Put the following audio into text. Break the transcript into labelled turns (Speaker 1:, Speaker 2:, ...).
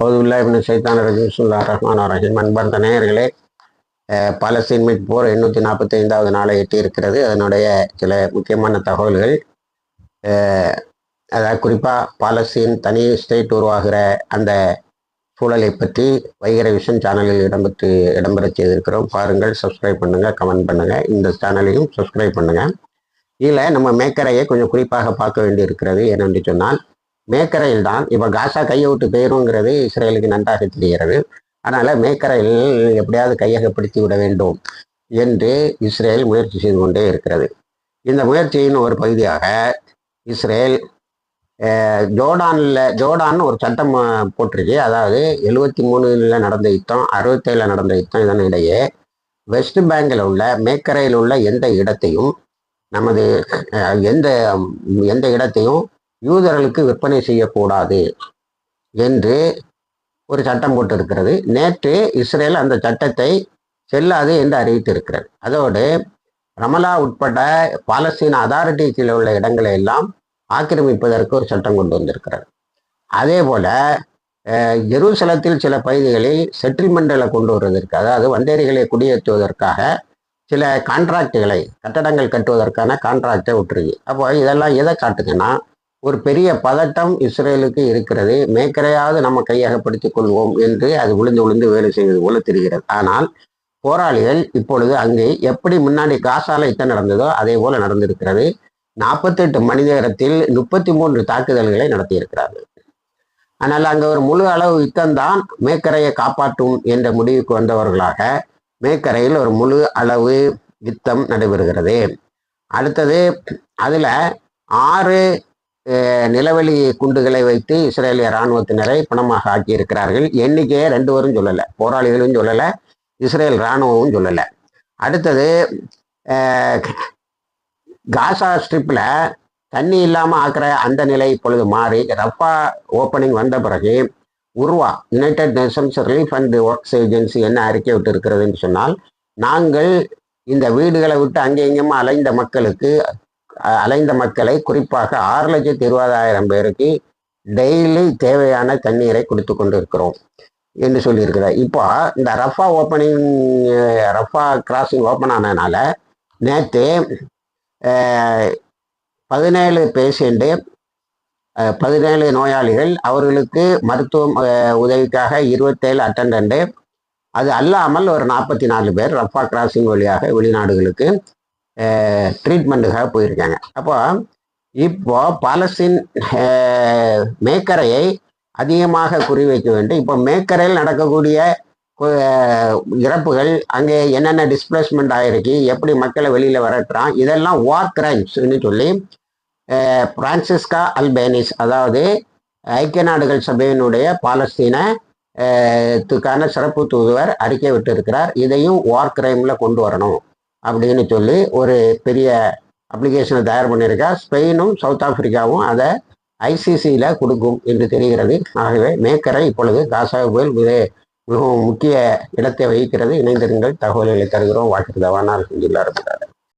Speaker 1: ஹவுதுல்லா இப்னு சைத்தான் ரஜிசுல்லா ரஹ்மான் ரஹீம். அன்பார்ந்த நேயர்களே பாலஸ்தீன் மீட் போர் எண்ணூற்றி நாற்பத்தி ஐந்தாவது நாளை எட்டி இருக்கிறது அதனுடைய சில முக்கியமான தகவல்கள் அதாவது குறிப்பாக பாலஸ்தீன் தனி ஸ்டேட் உருவாகிற அந்த சூழலை பற்றி வைகர விஷன் சேனலில் இடம்பெற்று இடம்பெற செய்திருக்கிறோம். பாருங்கள் சப்ஸ்கிரைப் பண்ணுங்கள் கமெண்ட் பண்ணுங்கள் இந்த சேனலையும் சப்ஸ்கிரைப் பண்ணுங்கள் இதில் நம்ம மேக்கரையை கொஞ்சம் குறிப்பாக பார்க்க வேண்டி இருக்கிறது ஏனென்று சொன்னால் மேக்கரையில் தான் இப்போ காசா கையை விட்டு போயிருங்கிறது இஸ்ரேலுக்கு நன்றாக தெரிகிறது. அதனால் மேக்கரையில் எப்படியாவது கையகப்படுத்தி விட வேண்டும் என்று இஸ்ரேல் முயற்சி செய்து கொண்டே இருக்கிறது. இந்த முயற்சியின் ஒரு பகுதியாக இஸ்ரேல் ஜோர்டானில் ஜோர்டான் ஒரு சட்டம் போட்டிருக்கு. அதாவது எழுவத்தி மூணுல நடந்த யுத்தம் அறுபத்தேழில் நடந்த யுத்தம் இதனிடையே வெஸ்ட் பேங்கில் உள்ள மேக்கரையில் உள்ள எந்த இடத்தையும் நமது எந்த எந்த இடத்தையும் யூதர்களுக்கு விற்பனை செய்யக்கூடாது என்று ஒரு சட்டம் போட்டிருக்கிறது. நேற்று இஸ்ரேல் அந்த சட்டத்தை செல்லாது என்று அறிவித்திருக்கிறது. அதோடு ரமலா உட்பட பாலஸ்தீன அதாரிட்டிஸில் உள்ள இடங்களை எல்லாம் ஆக்கிரமிப்பதற்கு ஒரு சட்டம் கொண்டு வந்திருக்கிறது. அதே போல ஜெருசலத்தில் சில பகுதிகளில் செட்டில்மெண்ட்களை கொண்டு வருவதற்கு அதாவது வந்தேரிகளை குடியேற்றுவதற்காக சில கான்ட்ராக்டுகளை கட்டடங்கள் கட்டுவதற்கான கான்ட்ராக்டை விட்டுருக்கு அப்போ இதெல்லாம் எதை காட்டுதுன்னா ஒரு பெரிய பதட்டம் இஸ்ரேலுக்கு இருக்கிறது. மேக்கரையாவது நம்ம கையகப்படுத்திக் கொள்வோம் என்று அது விழுந்து விழுந்து வேலை செய்வது போல தெரிகிறது. ஆனால் போராளிகள் இப்பொழுது அங்கே எப்படி முன்னாடி காசால யுத்தம் நடந்ததோ அதே போல நடந்திருக்கிறது. நாற்பத்தெட்டு மணி நேரத்தில் முப்பத்தி மூன்று தாக்குதல்களை நடத்தியிருக்கிறார்கள். ஆனால் அங்கே ஒரு முழு அளவு யுத்தம்தான் மேக்கரையை காப்பாற்றும் என்ற முடிவுக்கு வந்தவர்களாக மேக்கரையில் ஒரு முழு அளவு யுத்தம் நடைபெறுகிறது. அடுத்தது அதில் ஆறு நிலவெளி குண்டுகளை வைத்து இஸ்ரேலிய இராணுவத்தினரை பணமாக ஆக்கியிருக்கிறார்கள். எண்ணிக்கையை ரெண்டு பேரும் சொல்லலை. போராளிகளும் சொல்லலை. இஸ்ரேல் இராணுவமும் சொல்லலை. அடுத்தது காசா ஸ்ட்ரிப்பில் தண்ணி இல்லாமல் ஆக்கிற அந்த நிலை இப்பொழுது மாறி ரஃபா ஓப்பனிங் வந்த பிறகு உருவா United Nations Relief and Works Agency என்ன அறிக்கை விட்டு இருக்கிறதுன்னு சொன்னால் நாங்கள் இந்த வீடுகளை விட்டு அங்கே இங்கேயுமா அலைந்த மக்களுக்கு அலைந்த மக்களை குறிப்பாக ஆறு லட்சத்தி இருபதாயிரம் பேருக்கு டெய்லி தேவையான தண்ணீரை கொடுத்து கொண்டு இருக்கிறோம் என்று சொல்லியிருக்கிறார். இப்போ இந்த Rafah opening Rafah crossing open ஆனதுனால நேற்று பதினேழு பேஷண்ட்டு பதினேழு நோயாளிகள் அவர்களுக்கு மருத்துவம் உதவிக்காக இருபத்தேழு அட்டண்டன்ட்டு அது அல்லாமல் ஒரு நாற்பத்தி நாலு பேர் ரஃபா கிராசிங் வழியாக வெளிநாடுகளுக்கு ட்ரீட்மெண்ட்டுக்காக போயிருக்காங்க. அப்போ இப்போ பாலஸ்தீன் மேக்கரையை அதிகமாக குறிவைக்க வேண்டும். இப்போ மேக்கரையில் நடக்கக்கூடிய இறப்புகள் அங்கே என்னென்ன டிஸ்பிளேஸ்மெண்ட் ஆகிருக்கு எப்படி மக்களை வெளியில் வரட்டுறான் இதெல்லாம் வார் கிரைம்ஸ்னு சொல்லி பிரான்சிஸ்கா அல்பேனிஸ் அதாவது ஐக்கிய நாடுகள் சபையினுடைய பாலஸ்தீன துக்கான த்துக்கான சிறப்பு தூதுவர் அறிக்கை விட்டிருக்கிறார். இதையும் வார் கிரைமில் கொண்டு வரணும். அப்படின்னு சொல்லி ஒரு பெரிய அப்ளிகேஷனை தயார் பண்ணியிருக்கா ஸ்பெயினும் சவுத் ஆப்பிரிக்காவும் அதை ஐசிசியில் கொடுக்கும் என்று தெரிகிறது. ஆகவே மேக்கரை இப்பொழுது காசாவில் மிக மிகவும் முக்கிய இடத்தை வகிக்கிறது. இணைந்திருங்கள். தகவல்களை தருகிறோம். வாக்குதவானால் செஞ்சுள்ளார்